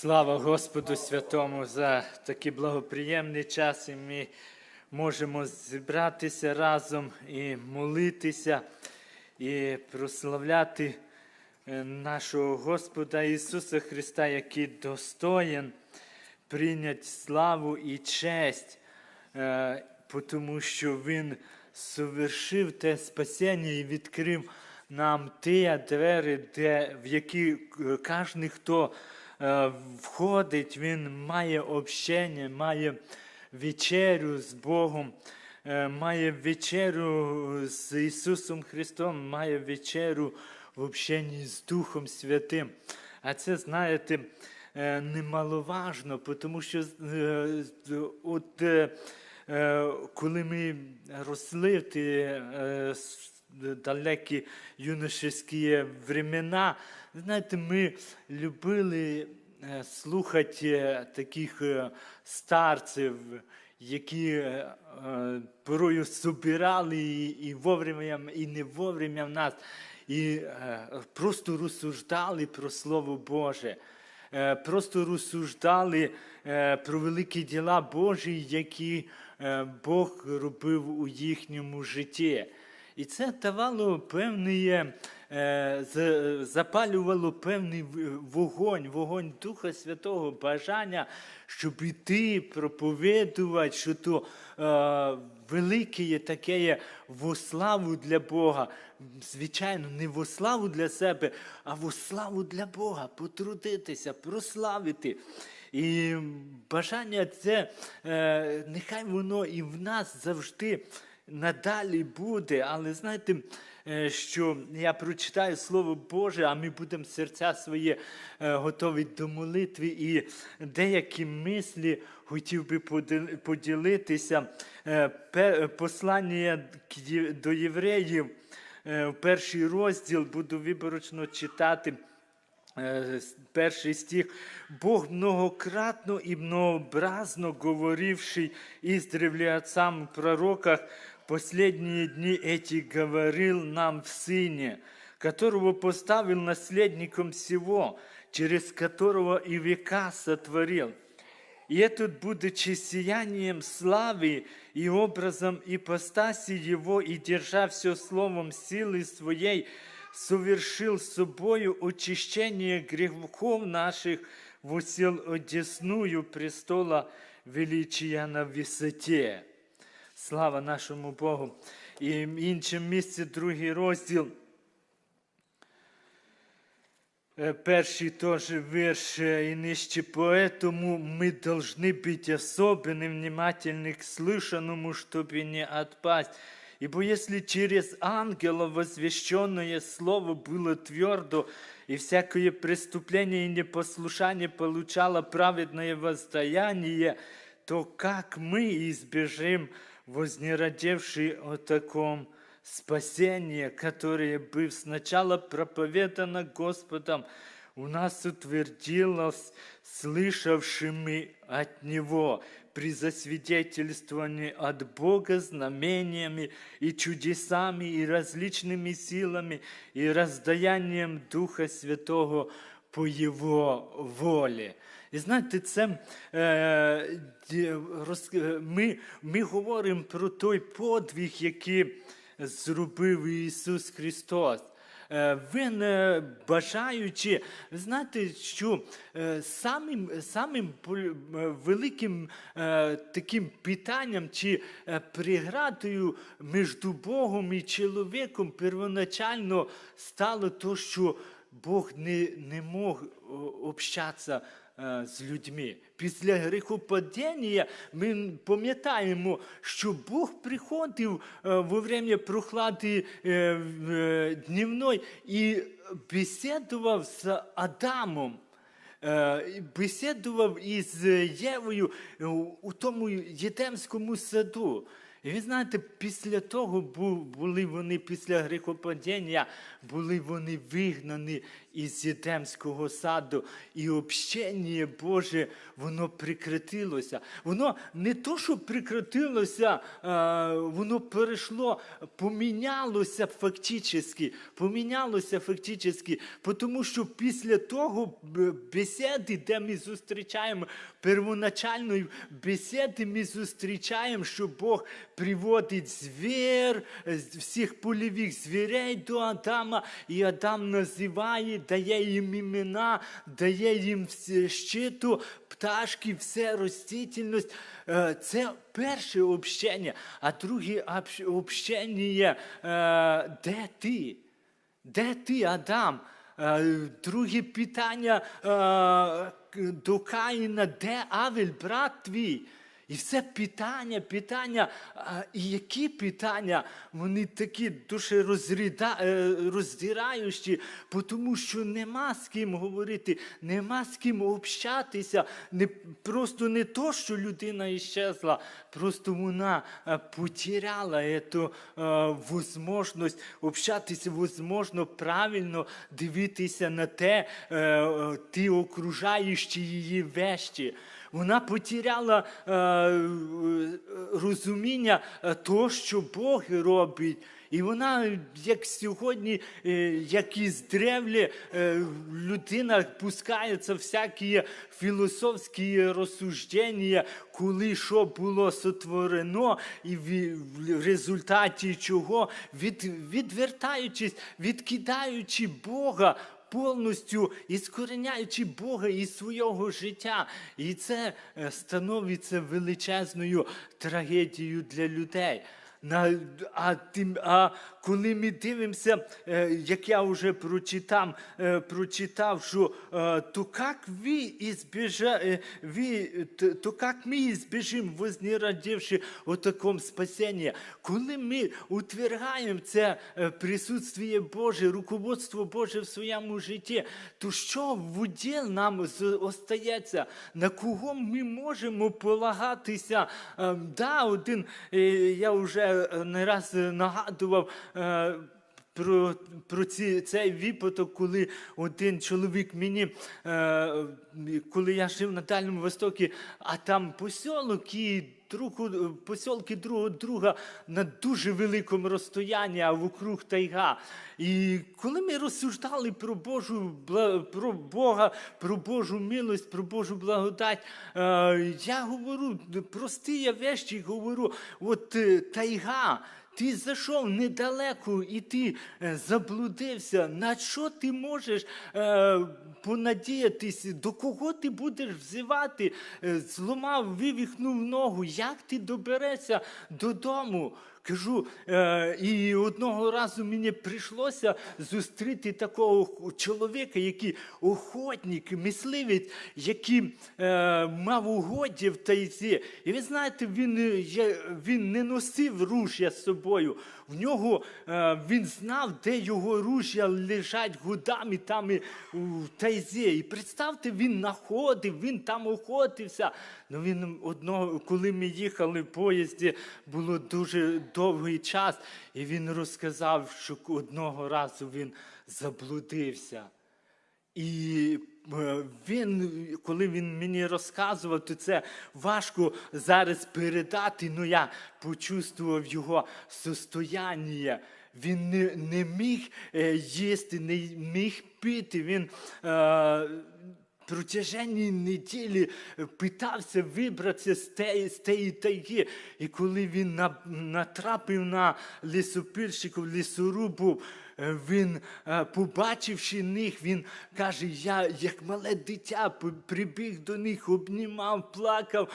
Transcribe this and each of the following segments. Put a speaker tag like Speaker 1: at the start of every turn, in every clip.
Speaker 1: Слава Господу Святому за такий благоприємний час, і ми можемо зібратися разом і молитися, і прославляти е, нашого Господа Ісуса Христа, який достоїн прийняти славу і честь, е, тому що Він совершив те спасіння і відкрив нам ті двері, де, в які е, кожен, хто входить, він має общення, має вечерю з Богом, е, має вечерю з Ісусом Христом, має вечерю в общенні з Духом Святим. А це, знаєте, е, немаловажно, тому що е, от, е, е, коли ми росли в е, далекі юношеські времена, знаєте, ми любили е, слухати е, таких е, старців, які порою собирали і, вовремя, і не вовремя в нас, і просто розсуждали про Слово Боже. Просто розсуждали про великі діла Божі, які Бог робив у їхньому житті. І це давало певний, е, запалювало певний вогонь, вогонь Духа Святого, бажання, щоб іти, проповідувати, що то е, велике є таке є во славу для Бога. Звичайно, не во славу для себе, а во славу для Бога, потрудитися, прославити. І бажання це, е, нехай воно і в нас завжди надалі буде. Але знаєте, е, що я прочитаю Слово Боже, а ми будемо серця свої е, готові до молитви, і деякі мислі хотів би поділитися. Е, Послання до євреїв, перший розділ буду виборочно читати. Перший стих. Бог многократно и многообразно говоривший издревле отцам в пророках, последние дни эти говорил нам в Сыне, которого поставил наследником всего, через которого и века сотворил. И этот, будучи сиянием славы и образом ипостаси Его, и держа все словом силы Своей, совершил собою очищение грехов наших, восел одесную престола величия на висоте. Слава нашому Богу. І в іншому місці другий розділ. Э, Перший тоже вірш э, и нижче. Поэтому мы должны быть особенно внимательны к слышанному, чтобы не отпасть. Ибо если через ангела возвещенное слово было твердо, и всякое преступление и непослушание получало праведное воздаяние, то как мы избежим вознеродевший о таком спасении, которое, быв сначала проповедано Господом, у нас утвердилось слышавшими от Него при засвидетельствовании от Бога знамениями и чудесами и различными силами и раздаянием Духа Святого по Його волі. І знаєте, це е, е, ми, ми говоримо про той подвиг, який зробив Ісус Христос. Е, Він бажаючи, знаєте, що самим, самим великим таким питанням чи преградою між Богом і чоловіком первоначально стало то, що Бог не, не мог общатися з людьми. Після гріхопадіння ми пам'ятаємо, що Бог приходив е, во время прохлади е, е, днівної і бесідував з Адамом. Е, бесідував із Євою е, у тому Єдемському саду. І ви знаєте, після того були вони, після гріхопадіння, були вони вигнані із Єдемського саду, і общення Боже, воно прекратилося. Воно не то, що прекратилося, а, воно перейшло, помінялося фактично, помінялося фактично, тому що після того б- бесіди, де ми зустрічаємо первоначальної бесіди, ми зустрічаємо, що Бог приводить звір, е, всіх польових звірей до Адама, і Адам називає, дає їм імена, дає їм щиту, пташки, все ростительність. Е, Це перше общення, а друге общення, е, де ти? Де ти, Адам? Е, Друге питання до Каїна, де Авель, брат твій? І все питання, питання. І які питання? Вони такі дуже розріда, е, роздираючі, тому що нема з ким говорити, нема з ким общатися. Не, просто не то, що людина іщезла, просто вона е, потеряла цю е, можливість общатися, возможно, правильно дивитися на те, е, ті окружаючі її вещі. Вона потеряла е, е, розуміння е, того, що Бог робить. І вона, як сьогодні, як із древлі, людина пускається всякі філософські розсуждення, коли що було сотворено, і в результаті чого, від, відвертаючись, відкидаючи Бога, повністю іскореняючи Бога із свого життя. І це е, становиться величезною трагедією для людей. А, коли ми дивимося, е, як я вже прочитав, е, прочитав що е, то як ви избежа, ви, то, як ми избежим, вознеродивши о таком спасенні? Коли ми утвергаємо це присутствие Боже, руководство Боже в своєму житті, то що в уділ нам остається? На кого ми можемо полагатися? Е, Да, один, я вже не раз нагадував. Е, Про, про ці, цей випадок, коли один чоловік мені, е, коли я жив на Дальньому Востокі, а там посілок і другу, посілки другого друга на дуже великому розстоянні, а вокруг тайга. І коли ми розсуждали про Божу про Бога, про Божу милость, про Божу благодать, е, я говорю прості я вещі, говорю, от тайга. Ти зайшов недалеко і ти е, заблудився. На що ти можеш е, понадіятися? До кого ти будеш взивати? Е, зламав, вивіхнув ногу. Як ти доберешся додому? Кажу, е, і одного разу мені прийшлося зустріти такого чоловіка, який охотник, мисливець, який е, мав угоддя в тайзі. І ви знаєте, він, е, він не носив ружя з собою. В нього він знав, де його ружя лежать годами там в тайзі. І представте, він знаходив, він там охотився. Ну він одного, коли ми їхали в поїзді, було дуже довгий час, і він розказав, що одного разу він заблудився. І е, він, коли він мені розказував, то це важко зараз передати, але я почувствував його состояння. Він не, не міг е, їсти, не міг пити. Він е, протяженні неділі питався вибратися з тієї, з тієї тайги. І коли він на, натрапив на лісопильщиків, лісорубів, е, він, е, побачивши них, він каже, я як мале дитя прибіг до них, обнімав, плакав.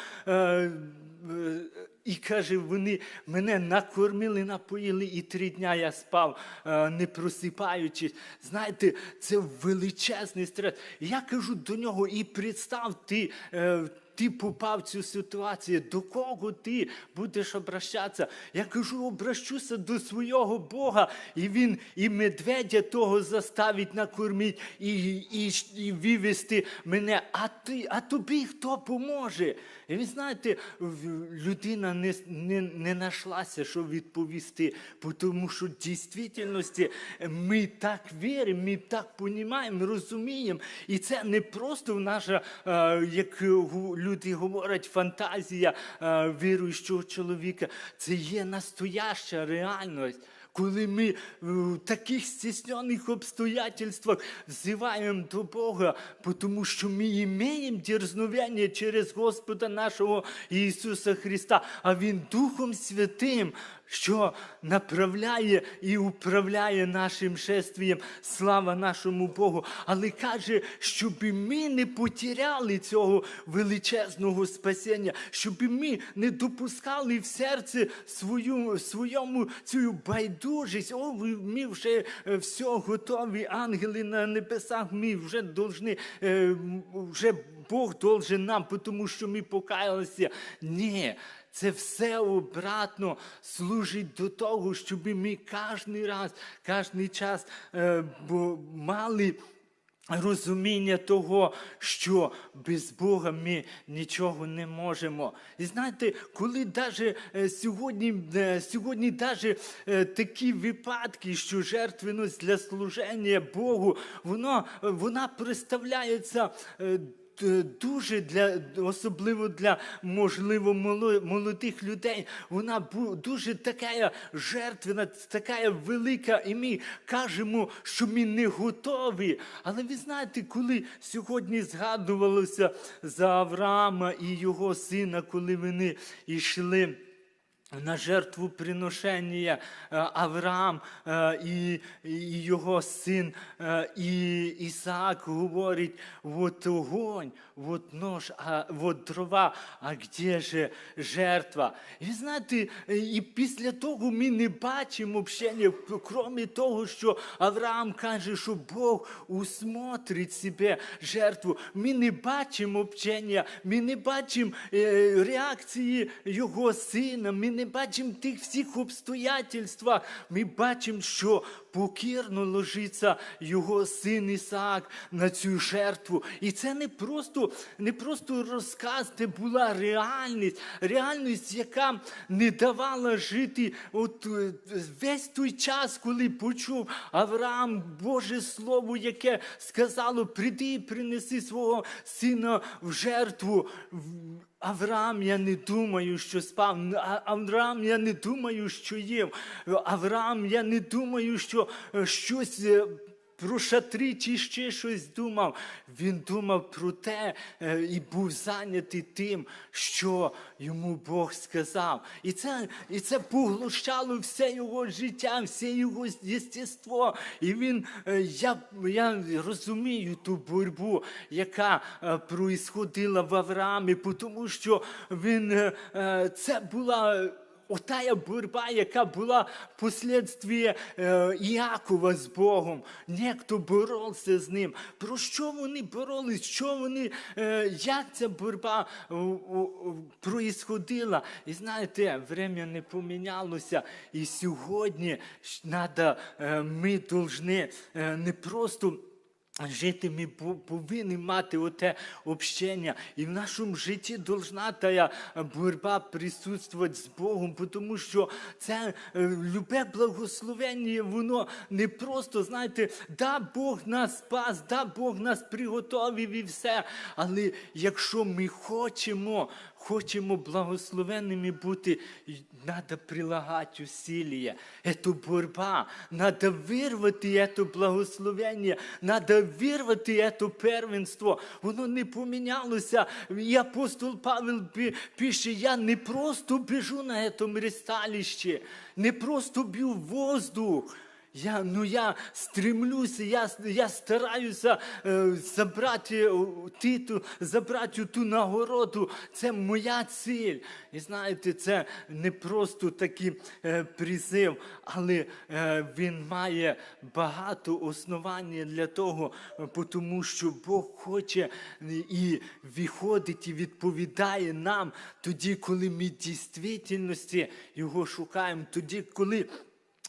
Speaker 1: І каже, вони мене накормили, напоїли, і три дня я спав, е, не просипаючись. Знаєте, це величезний стрес. Я кажу до нього, і представ ти, е, ти попав в цю ситуацію, до кого ти будеш обращатися? Я кажу, обращуся до свого Бога, і він і медведя того заставить накормити, і, і, і вивести мене. А ти, а тобі хто поможе? І ви знаєте, людина не, не, не знайшлася, що відповісти, тому що в дійсності ми так віримо, ми так розуміємо, розуміємо. І це не просто наша, е, як люди говорять, фантазія е, віруючого чоловіка. Це є настояща реальність. Коли ми в таких стіснених обстоятельствах взиваємо до Бога, тому що ми маємо дерзновення через Господа нашого Ісуса Христа, а Він Духом Святим, що направляє і управляє нашим шествієм. Слава нашому Богу. Але каже, щоб ми не потеряли цього величезного спасіння, щоб ми не допускали в серце свою, своєму цю байдужість. О, ми вже е, все готові, ангели на небесах, ми вже должны, е, вже Бог должен нам, тому що ми покаялися. Ні. Це все обратно служить до того, щоб ми кожен раз, кожен час е, мали розуміння того, що без Бога ми нічого не можемо. І знаєте, коли даже е, сьогодні, е, сьогодні даже е, такі випадки, що жертвеність для служення Богу, воно, вона представляється. Е, Дуже для особливо для можливо молодих людей. Вона дуже така жертвена, така велика, і ми кажемо, що ми не готові. Але ви знаєте, коли сьогодні згадувалося за Авраама і його сина, коли вони йшли. На жертву приношення е, Авраам е, і, його син Ісаак говорить, от огонь, от нож, а от дрова, а де же жертва? І знаєте, і після того ми не бачимо общення, крім того, що Авраам каже, що Бог усмотрить себе жертву. Ми не бачимо общення, ми не бачимо е, реакції його сина, ми не бачимо тих всіх обстоятельствах. Ми бачимо, що покірно ложиться його син Ісаак на цю жертву. І це не просто, не просто розказ, це була реальність, реальність, яка не давала жити от е, весь той час, коли почув Авраам Боже Слово, яке сказало: прийди і принеси свого сина в жертву. Авраам, я не думаю, що спав. Авраам, я не думаю, що їв. Авраам, я не думаю, що е, щось. Про шатри чи ще щось думав. Він думав про те е, і був зайнятий тим, що йому Бог сказав. І це, і це поглощало все його життя, все його єстество. І він, е, я, я розумію ту боротьбу, яка е, в Авраамі, тому що він, це була. Отая боротьба, яка була послідстві е, Іакова з Богом. Ніхто боровся з ним. Про що вони боролись? Що вони, е, як ця боротьба е, е. І знаєте, время не помінялося. І сьогодні е, ми повинні не просто. Жити ми повинні мати оте общення. І в нашому житті должна тая боротьба присутствувати з Богом, тому що це е, любе благословення, воно не просто, знаєте, да, Бог нас спас, да, Бог нас приготовив і все. Але якщо ми хочемо, хочемо благословенними бути, треба прилагати усилия. Це боротьба. Треба вирвати це благословення, треба вирвати це первенство. Воно не помінялося. І апостол Павел пише, я не просто біжу на цьому ресталищі, не просто б'ю воздух. Я, ну я стремлюся, я, я стараюся е, забрати о, титул, забрати ту нагороду. Це моя ціль. І знаєте, це не просто такий е, призив, але е, він має багато основань для того, е, тому що Бог хоче і виходить, і відповідає нам тоді, коли ми дійсності його шукаємо, тоді, коли.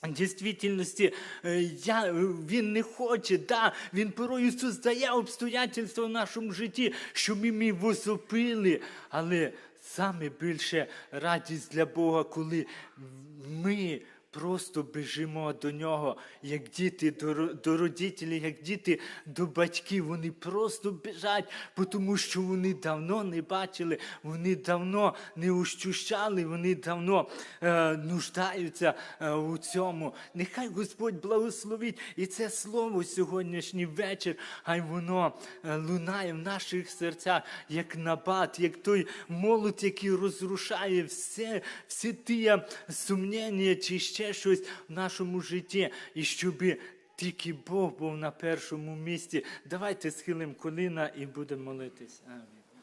Speaker 1: В е, я, він не хоче, да, він порою создає обстоятельства в нашому житті, що ми ми возопили. Але саме більше радість для Бога, коли ми просто біжимо до нього, як діти до, ро- до родителів, як діти до батьків. Вони просто біжать, тому що вони давно не бачили, вони давно не ощущали, вони давно е, нуждаються е, у цьому. Нехай Господь благословить і це слово сьогоднішній вечір, хай воно е, лунає в наших серцях, як набат, як той молот, який розрушає все, всі ті сумнення чи ще щось в нашому житті, і щоб тільки Бог був на першому місці. Давайте схилимо коліна і будемо молитись. Амінь.